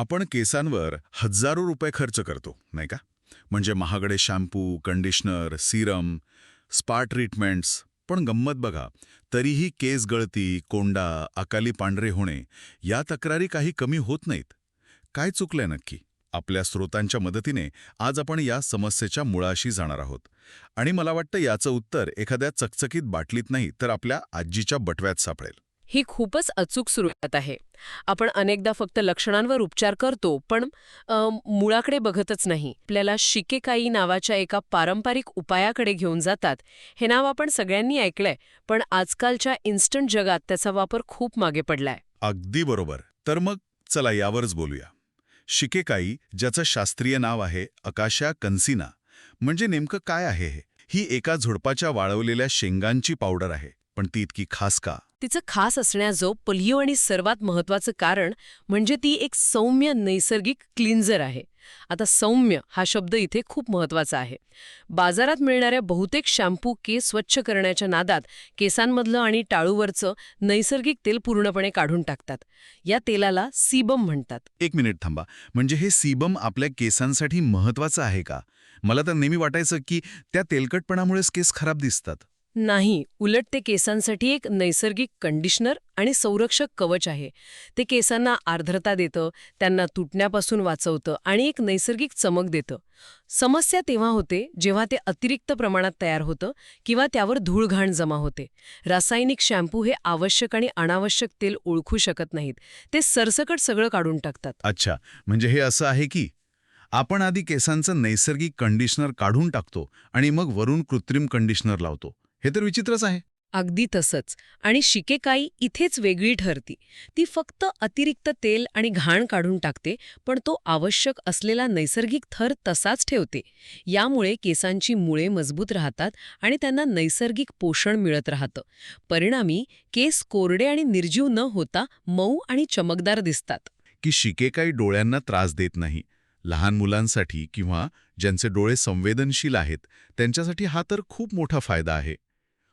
आपण केसांवर हजारो रुपये खर्च करतो नाही का? म्हणजे महागडे shampoo conditioner serum spa treatments. पण गंमत बघा तरीही केस गळती कोंडा अकाली पांढरे होणे या तक्रारी काही कमी होत नाहीत. काय चुकलंय नक्की? आपल्या स्रोतांच्या मदतीने आज आपण या समस्येच्या मुळाशी जाणार आहोत. आणि मला वाटतं याचं उत्तर एखाद्या चकचकीत बाटलीत नाही तर आपल्या आजीच्या बटव्यात सापडेल. ही खूपच अचूक सुरुवात आहे. आपण अनेकदा फक्त लक्षणांवर उपचार करतो पण मुळाकडे बघतच नाही. आपल्याला शिकेकाई नावाच्या एका पारंपरिक उपायाकडे घेऊन जातात. हे नाव आपण सगळ्यांनी ऐकलंय पण आजकालच्या इन्स्टंट जगात त्याचा वापर खूप मागे पडलाय. अगदी बरोबर. तर मग चला यावरच बोलूया. शिकेकाई ज्याचं शास्त्रीय नाव आहे अकाशा कन्सिना म्हणजे नेमकं काय आहे हे? ही एका झुडपाच्या वाळवलेल्या शेंगांची पावडर आहे पण ती इतकी खास का? तिचं खास असण्याजो पलियो आणि सर्वात महत्वाचं कारण म्हणजे ती एक सौम्य नैसर्गिक क्लिन्झर आहे. आता सौम्य हा शब्द इथे खूप महत्त्वाचा आहे. बाजारात मिळणाऱ्या बहुतेक शॅम्पू केस स्वच्छ करण्याच्या नादात केसांमधलं आणि टाळूवरचं नैसर्गिक तेल पूर्णपणे काढून टाकतात. या तेलाला सीबम म्हणतात. एक मिनिट थांबा. म्हणजे हे सीबम आपल्या केसांसाठी महत्वाचं आहे का? मला तर नेहमी वाटायचं की त्या तेलकटपणामुळेच केस खराब दिसतात. नाही उलट ते केसांसाठी एक नैसर्गिक कंडिशनर आणि संरक्षक कवच आहे. ते केसांना आर्द्रता देतं त्यांना तुटण्यापासून वाचवतं आणि एक नैसर्गिक चमक देतं. समस्या तेव्हा होते जेव्हा ते अतिरिक्त प्रमाणात तयार होतं किंवा त्यावर धूळघाण जमा होते. रासायनिक शॅम्पू हे आवश्यक आणि अनावश्यक तेल ओळखू शकत नाहीत. ते सरसकट सगळं काढून टाकतात. अच्छा म्हणजे हे असं आहे की आपण आधी केसांचं नैसर्गिक कंडिशनर काढून टाकतो आणि मग वरून कृत्रिम कंडिशनर लावतो. हे तर विचित्रच आहे. अगदी तसंच. आणि शिकेकाई इथेच वेगळी ठरती. ती फक्त अतिरिक्त तेल आणि घाण काढून टाकते पण तो आवश्यक असलेला नैसर्गिक थर तसाच ठेवते. यामुळे केसांची मुळे मजबूत राहतात आणि त्यांना नैसर्गिक पोषण मिळत राहतं. परिणामी केस कोरडे आणि निर्जीव न होता मऊ आणि चमकदार दिसतात. की शिकेकाई डोळ्यांना त्रास देत नाही. लहान मुलांसाठी किंवा ज्यांचे डोळे संवेदनशील आहेत त्यांच्यासाठी हा तर खूप मोठा फायदा आहे.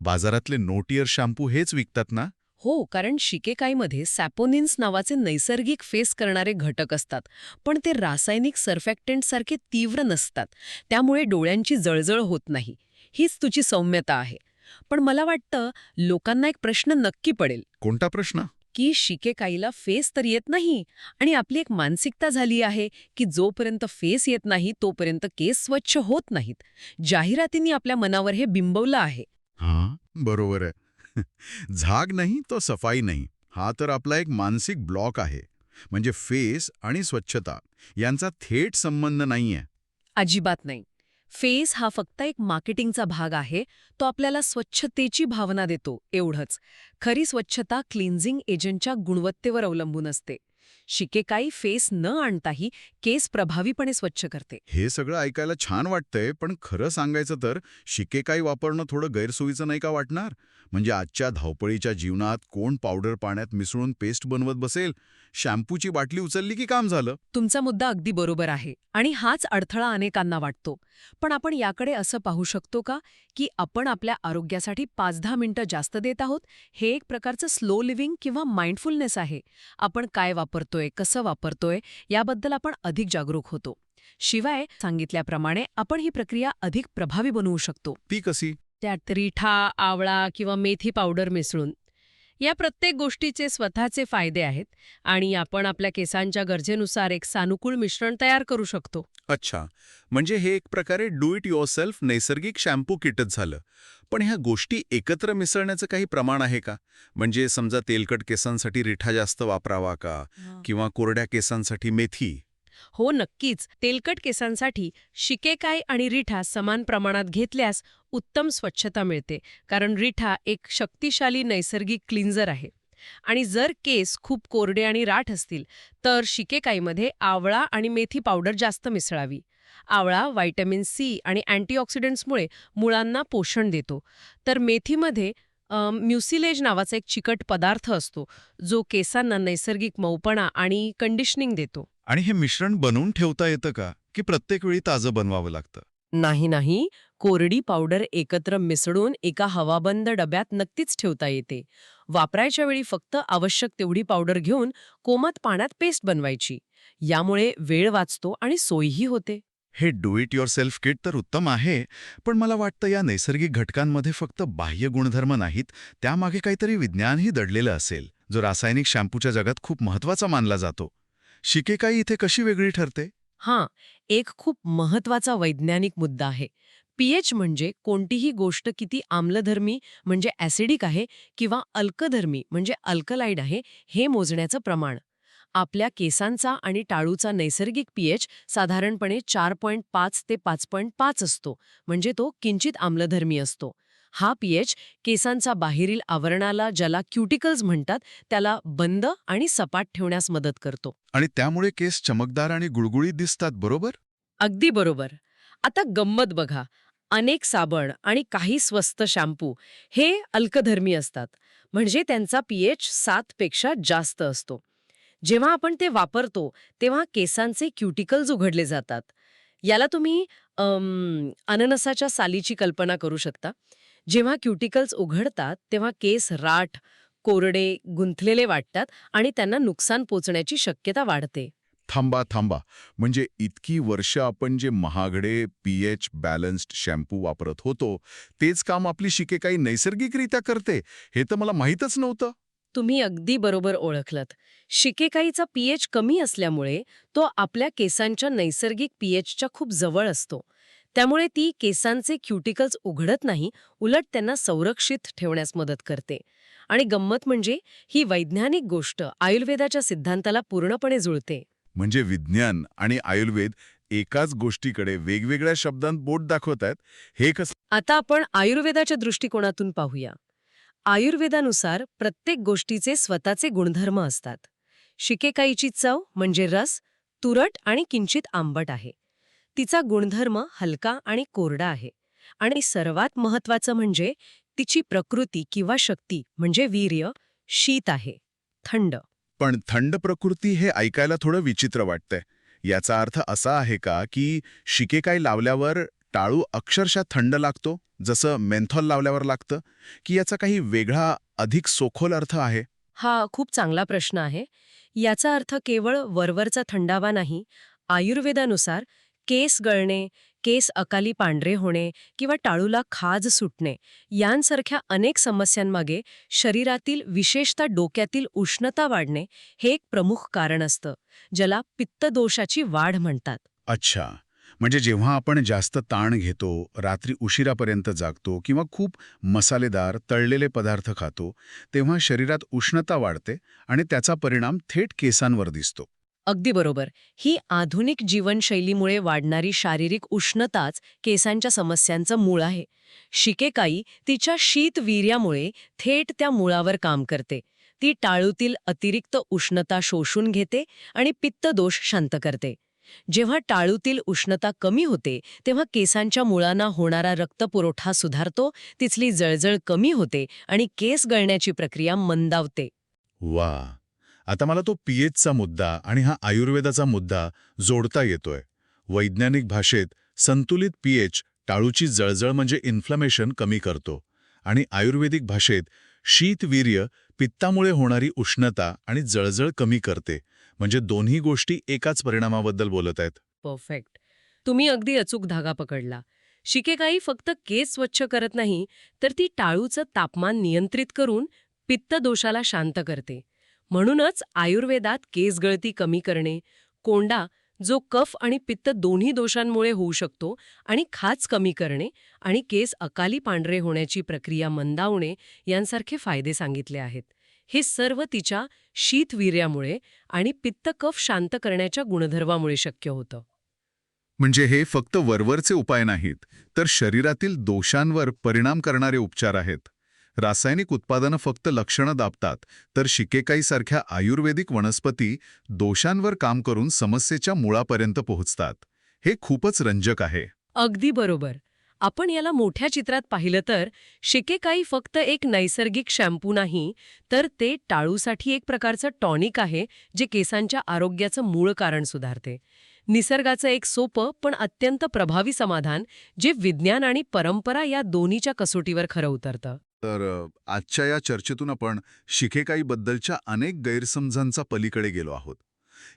बाजारातले नोटियर शॅम्पू हेच विकतात ना? हो कारण शिकेकाईमध्ये सॅपोनिन्स नावाचे नैसर्गिक फेस करणारे घटक असतात पण ते रासायनिक सर्फॅक्टंटसारखे तीव्र नसतात त्यामुळे डोळ्यांची जळजळ होत नाही. हीच तुझी सौम्यता आहे. पण मला वाटतं लोकांना एक प्रश्न नक्की पडेल. कोणता प्रश्न? की शिकेकाईला फेस तर येत नाही आणि आपली एक मानसिकता झाली आहे की जोपर्यंत फेस येत नाही तोपर्यंत केस स्वच्छ होत नाहीत. जाहिरातींनी आपल्या मनावर हे बिंबवलं आहे. हां. बरोबर आहे. झाग नाही तो सफाई नाही. हा तर आपला एक मानसिक ब्लॉक आहे. म्हणजे फेस आणि स्वच्छता यांचा थेट संबंध नाहीये. अजिबात नाही. फेस हा फक्त एक मार्केटिंगचा भाग आहे. तो आपल्याला स्वच्छतेची भावना देतो एवढंच. खरी स्वच्छता क्लिन्झिंग एजंटच्या गुणवत्तेवर अवलंबून असते. शिकेकाई फेस न आणताही केस प्रभावीपणे स्वच्छ करते. हे सगळं ऐकायला छान वाटतंय पण खरं सांगायचं तर शिकेकाई वापरणं थोडं गैरसोयीचं नाही का वाटणार? म्हणजे आजच्या धावपळीच्या जीवनात कोण पावडर पाण्यात मिसळून पेस्ट बनवत बसेल शॅम्पूची बाटली उचलली की काम झालं? तुमचा मुद्दा अगदी बरोबर आहे आणि हाच अडथळा अनेकांना वाटतो. पण आपण याकडे असं पाहू शकतो का की आपण आपल्या आरोग्यासाठी पाच दहा मिनिटं जास्त देत आहोत हे एक प्रकारचं स्लो लिव्हिंग किंवा माइंडफुलनेस आहे. आपण काय वापरतोय कसं वापरतोय याबद्दल आपण अधिक जागरूक होतो. शिवाय सांगितल्याप्रमाणे आपण ही प्रक्रिया अधिक प्रभावी बनवू शकतो. ती कशी? त्यात रिठा आवळा किंवा मेथी पावडर मिसळून. या प्रत्येक गोष्टीचे स्वतःचे फायदे आहेत आणि आपण आपल्या केसांच्या गरजेनुसार एक सानुकूल मिश्रण तयार करू शकतो. अच्छा. म्हणजे हे एक प्रकारे डू इट युअर सेल्फ नैसर्गिक शॅम्पू किटच झालं. पण ह्या गोष्टी एकत्र मिसळण्याचं काही प्रमाण आहे का? म्हणजे समजा तेलकट केसांसाठी रिठा जास्त वापरावा का? किंवा कोरड्या केसांसाठी मेथी? हो नक्कीच. तेलकट केसांसाठी शिकेकाय आणि रिठा समान प्रमाणात घेतल्यास उत्तम स्वच्छता मिळते कारण रिठा एक शक्तिशाली नैसर्गिक क्लिन्झर आहे. आणि जर केस खूप कोरडे आणि राठ असतील तर शिकेकाईमध्ये आवळा आणि मेथी पावडर जास्त मिसळावी. आवळा व्हायटॅमिन सी आणि अँटीऑक्सिडंट्समुळे मुळांना पोषण देतो. तर मेथीमध्ये म्युसिलेज नावाचा एक चिकट पदार्थ असतो जो केसांना नैसर्गिक मऊपणा आणि कंडिशनिंग देतो. आणि हे मिश्रण बनवून ठेवता येतं का की प्रत्येक वेळी ताजं बनवावं लागतं? नाही नाही. कोरडी पावडर एकत्र मिसळून एका हवाबंद डब्यात नक्कीच ठेवता येते. वापरायच्या वेळी फक्त आवश्यक तेवढी पावडर घेऊन कोमट पाण्यात पेस्ट बनवायची. यामुळे वेळ वाचतो आणि सोयीही होते. हे do it yourself kit तर उत्तम आहे पण मला वाटतं या नैसर्गिक घटकांमध्ये फक्त बाह्य गुणधर्म नाहीत त्यामागे काहीतरी विज्ञानही दडलेलं असेल जो रासायनिक शॅम्पूच्या जगात खूप महत्त्वाचा मानला जातो. शिकेकाई इथे कशी वेगळी ठरते? हां एक खूप महत्त्वाचा वैज्ञानिक मुद्दा आहे. पीएच म्हणजे कोणतीही गोष्ट किती आम्लधर्मी म्हणजे ॲसिडिक आहे किंवा अल्कधर्मी म्हणजे अल्कलाईड आहे हे मोजण्याचं प्रमाण. आपल्या केसांचा आणि टाळूचा नैसर्गिक पीएच साधारणपणे चार पॉईंट पाच ते पाच पॉईंट पाच असतो म्हणजे तो किंचित आम्लधर्मी असतो. हा पीएच केसांचा बाहेरील आवरणाला ज्याला क्युटिकल्स म्हणतात त्याला बंद आणि सपाट ठेवण्यास मदत करतो. आणि त्यामुळे केस चमकदार आणि गुळगुळीत दिसतात बरोबर? अगदी बरोबर. आता गंमत बघा. अनेक साबण आणि काही स्वस्त शॅम्पू हे अल्कधर्मी असतात म्हणजे त्यांचा पीएच सात पेक्षा जास्त असतो. जेव्हा आपण ते वापरतो तेव्हा केसांचे क्युटिकल्स उघडले जातात. याला तुम्ही अननसाच्या सालीची कल्पना करू शकता. जेव्हा क्युटिकल्स उघडतात तेव्हा केस राठ कोरडे गुंथलेले वाटतात आणि त्यांना नुकसान पोचण्याची शक्यता वाढते. थांबा थांबा. म्हणजे इतकी वर्ष आपण जे महागडे पीएच बॅलन्स्ड शॅम्पू वापरत होतो तेच काम आपली शिके काही नैसर्गिकरित्या करते? हे तर मला माहीतच नव्हतं. तुम्ही अगदी बरोबर ओळखलत. शिकेकाईचा पीएच कमी असल्यामुळे तो आपल्या केसांच्या नैसर्गिक पीएचच्या खूप जवळ असतो. त्यामुळे ती केसांचे क्युटिकल्स उघडत नाही उलट त्यांना संरक्षित ठेवण्यास मदत करते. आणि गंमत म्हणजे ही वैज्ञानिक गोष्ट आयुर्वेदाच्या सिद्धांताला पूर्णपणे जुळते. म्हणजे विज्ञान आणि आयुर्वेद एकाच गोष्टीकडे वेगवेगळ्या शब्दांत बोट दाखवत आहेत हे कसं? आता आपण आयुर्वेदाच्या दृष्टिकोनातून पाहूया. आयुर्वेदानुसार प्रत्येक गोष्टीचे स्वतःचे गुणधर्म असतात. शिकेकाईची चव म्हणजे रस तुरट आणि किंचित आंबट आहे. तिचा गुणधर्म हलका आणि कोरडा आहे. आणि सर्वात महत्वाचं म्हणजे तिची प्रकृती किंवा शक्ती म्हणजे वीर्य शीत आहे. थंड. पण थंड प्रकृती हे ऐकायला थोडं विचित्र वाटतंय. याचा अर्थ असा आहे का की शिकेकाई लावल्यावर टाळू अक्षरशः थंड लागतो जसं मेन्थॉल लावल्यावर लागतं की याचा काही वेगळा अधिक सोखोल अर्थ आहे? हा खूप चांगला प्रश्न आहे. याचा अर्थ केवळ वरवरचा थंडावा नाही आयुर्वेदानुसार केस गळणे केस अकाली पांढरे होणे किंवा टाळूला खाज सुटणे यांसारख्या अनेक समस्यांमागे शरीरातील विशेषतः डोक्यातील उष्णता वाढणे हे एक प्रमुख कारण असतं ज्याला पित्तदोषाची वाढ म्हणतात. अच्छा. म्हणजे जेव्हा आपण जास्त ताण घेतो रात्री उशिरापर्यंत जागतो किंवा खूप मसालेदार तळलेले पदार्थ खातो तेव्हा शरीरात उष्णता वाढते आणि त्याचा परिणाम थेट केसांवर दिसतो. अगदी बरोबर. ही आधुनिक जीवनशैलीमुळे वाढणारी शारीरिक उष्णताच केसांच्या समस्यांचं मूळ आहे. शिकेकाई तिच्या शीतवीर्यामुळे थेट त्या मुळावर काम करते. ती टाळूतील अतिरिक्त उष्णता शोषून घेते आणि पित्तदोष शांत करते. जेव्हा टाळूतील उष्णता कमी होते तेव्हा केसांच्या मुळांना होणारा रक्तपुरवठा सुधारतो तिथली जळजळ कमी होते आणि केस गळण्याची प्रक्रिया मंदावते. वा. आता मला तो पीएचचा मुद्दा आणि हा आयुर्वेदाचा मुद्दा जोडता येतोय. वैज्ञानिक भाषेत संतुलित पीएच टाळूची जळजळ म्हणजे इन्फ्लमेशन कमी करतो आणि आयुर्वेदिक भाषेत शीतवीर्य पित्तामुळे होणारी उष्णता आणि जळजळ कमी करते. म्हणजे दोन्ही गोष्टी एकाच परिणामाबद्दल बोलत आहेत. परफेक्ट. तुम्ही अगदी अचूक धागा पकडला. शिकेकाई फक्त केस स्वच्छ करत नाही तर ती टाळूचं तापमान नियंत्रित करून पित्त दोषाला शांत करते. म्हणूनच आयुर्वेदात केस गळती कमी करणे कोंडा जो कफ आणि पित्त दोन्ही दोषांमुळे होऊ शकतो आणि खाज कमी करणे आणि केस अकाली पांढरे होण्याची प्रक्रिया मंदावणे यांसारखे फायदे सांगितले आहेत. हे सर्व तिच्या शीतवीर्यामुळे आणि पित्त कफ शांत करण्याच्या गुणधर्मामुळे शक्य होतं. म्हणजे हे फक्त वरवरचे उपाय नाहीत तर शरीरातील दोषांवर परिणाम करणारे उपचार आहेत. रासायनिक उत्पादनं फक्त लक्षणं दाबतात तर शिकेकाईसारख्या आयुर्वेदिक वनस्पती दोषांवर काम करून समस्येच्या मुळापर्यंत पोहोचतात. हे खूपच रंजक आहे. अगदी बरोबर. आपण याला मोठ्या चित्रात पाहिलं तर शिकेकाई फक्त एक नैसर्गिक शॅम्पू नाही तर ते टाळूसाठी एक प्रकारचं टॉनिक आहे जे केसांच्या आरोग्याचं मूळ कारण सुधारते. निसर्गाचं एक सोपं पण अत्यंत प्रभावी समाधान जे विज्ञान आणि परंपरा या दोन्हीच्या कसोटीवर खरं उतरतं. तर आजच्या या चर्चेतून आपण शिकेकाईबद्दलच्या अनेक गैरसमजांचा पलीकडे गेलो आहोत.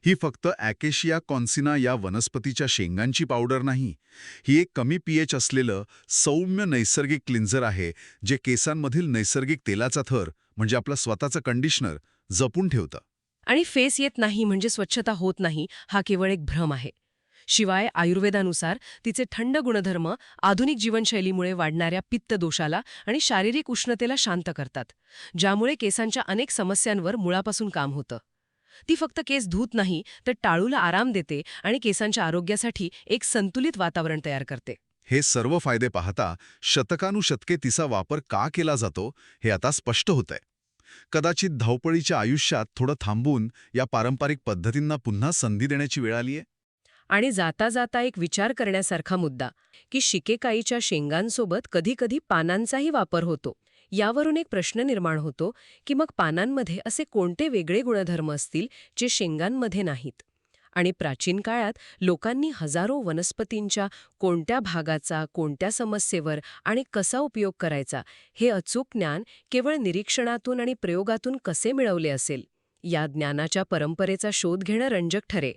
ही फक्त ॲकेशिया कॉन्सिना या वनस्पतीच्या शेंगांची पावडर नाही. ही एक कमी पीएच असलेलं सौम्य नैसर्गिक क्लिन्झर आहे जे केसांमधील नैसर्गिक तेलाचा थर म्हणजे आपलं स्वतःचं कंडिशनर जपून ठेवतं. आणि फेस येत नाही म्हणजे स्वच्छता होत नाही हा केवळ एक भ्रम आहे. शिवाय आयुर्वेदानुसार तिचे थंड गुणधर्म आधुनिक जीवनशैलीमुळे वाढणाऱ्या पित्त दोषाला आणि शारीरिक उष्णतेला शांत करतात ज्यामुळे केसांच्या अनेक समस्यांवर मुळापासून काम होतं. ती फक्त केस धूत नाही तर टाळूला आराम देते आणि केसांच्या आरोग्यासाठी एक संतुलित वातावरण तयार करते. हे सर्व फायदे पाहता शतकानुशतके तिचा वापर का केला जातो हे आता स्पष्ट होतंय. कदाचित धावपळीच्या आयुष्यात थोडं थांबून या पारंपरिक पद्धतींना पुन्हा संधी देण्याची वेळ आलीये? आणि जाता जाता एक विचार करण्यासारखा मुद्दा की शिकेकाईच्या शेंगांसोबत कधीकधी पानांचाही वापर होतो. यावरून एक प्रश्न निर्माण होतो की मग पानांमध्ये असे कोणते वेगळे गुणधर्म असतील जे शेंगांमध्ये नाहीत? आणि प्राचीन काळात लोकांनी हजारो वनस्पतींच्या कोणत्या भागाचा कोणत्या समस्येवर आणि कसा उपयोग करायचा हे अचूक ज्ञान केवळ निरीक्षणातून आणि प्रयोगातून कसे मिळवले असेल? या ज्ञानाच्या परंपरेचा शोध घेणं रंजक ठरे